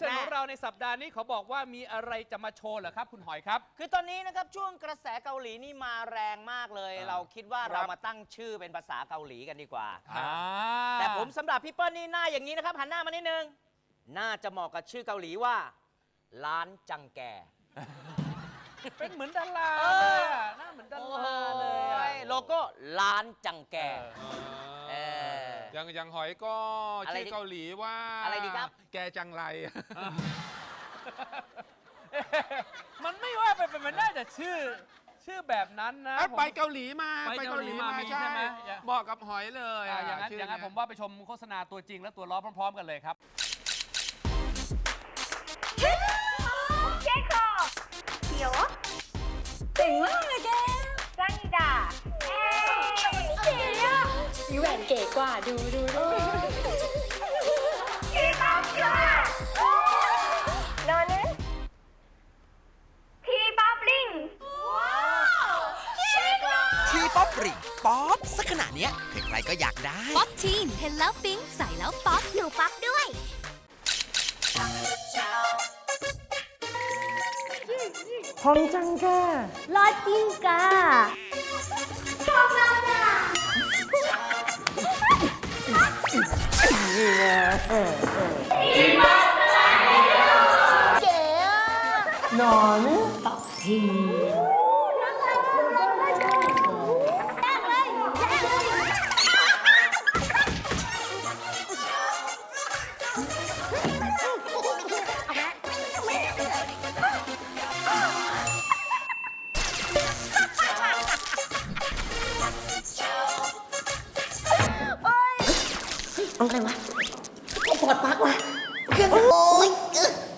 ชิญของเราในสัปดาห์นี้เขาบอกว่ามีอะไรจะมาโชว์เหรอครับ คุณหอยครับ คือตอนนี้นะครับช่วงกระแสเกาหลีนี่มาแรงมากเลยอ่าเราคิดว่าครับเรามาตั้งชื่อเป็นภาษาเกาหลีกันดีกว่าอ่าแต่ผมสำหรับพี่เปิ้ลนี่หน้าอย่างนี้นะครับหันหน้ามานิดนึง น่าจะเหมาะกับชื่อเกาหลีว่าร้านจังแกเป็นเหมือนดาราเอเลอยอะหน้าเหมือนดาราเลยอะโลโก้ร้านจังแกเอย่างอย่างหอยก็ชื่อเกาหลีว่าอะไรดีครับ แกจังไร มันไม่ว่าไปเป็นไปได้แต่ชื่อ ชื่อแบบนั้นนะไปเกาหลีมาไปเกาหลีมาใช่ไหมอย่เหมาะกับหอยเลยอย่างนั้นอย่างนั้นผมว่าไปชมโฆษณาตัวจริงและตัวล้อพร้อม ๆ กันเลยครับ เจ๊คอเดี๋ยวเจ๋งมากเลยแก อีแหวนเก๋กว่าดูดูดูที่ต้อมเชื่อนอนนึที่ป๊อปลิงทีป๊อปลิงป๊อปสักขนาดเนี้ยใครๆก็อยากได้ ป๊อปทีนเห็นแล้วปิ๊งใส่แล้วป๊อปหนูป๊อปด้วย พองจังค่ะ รอดจริงกะชอบมา อนตักหิอะไรวะเอปอดปักวะเครื่องอ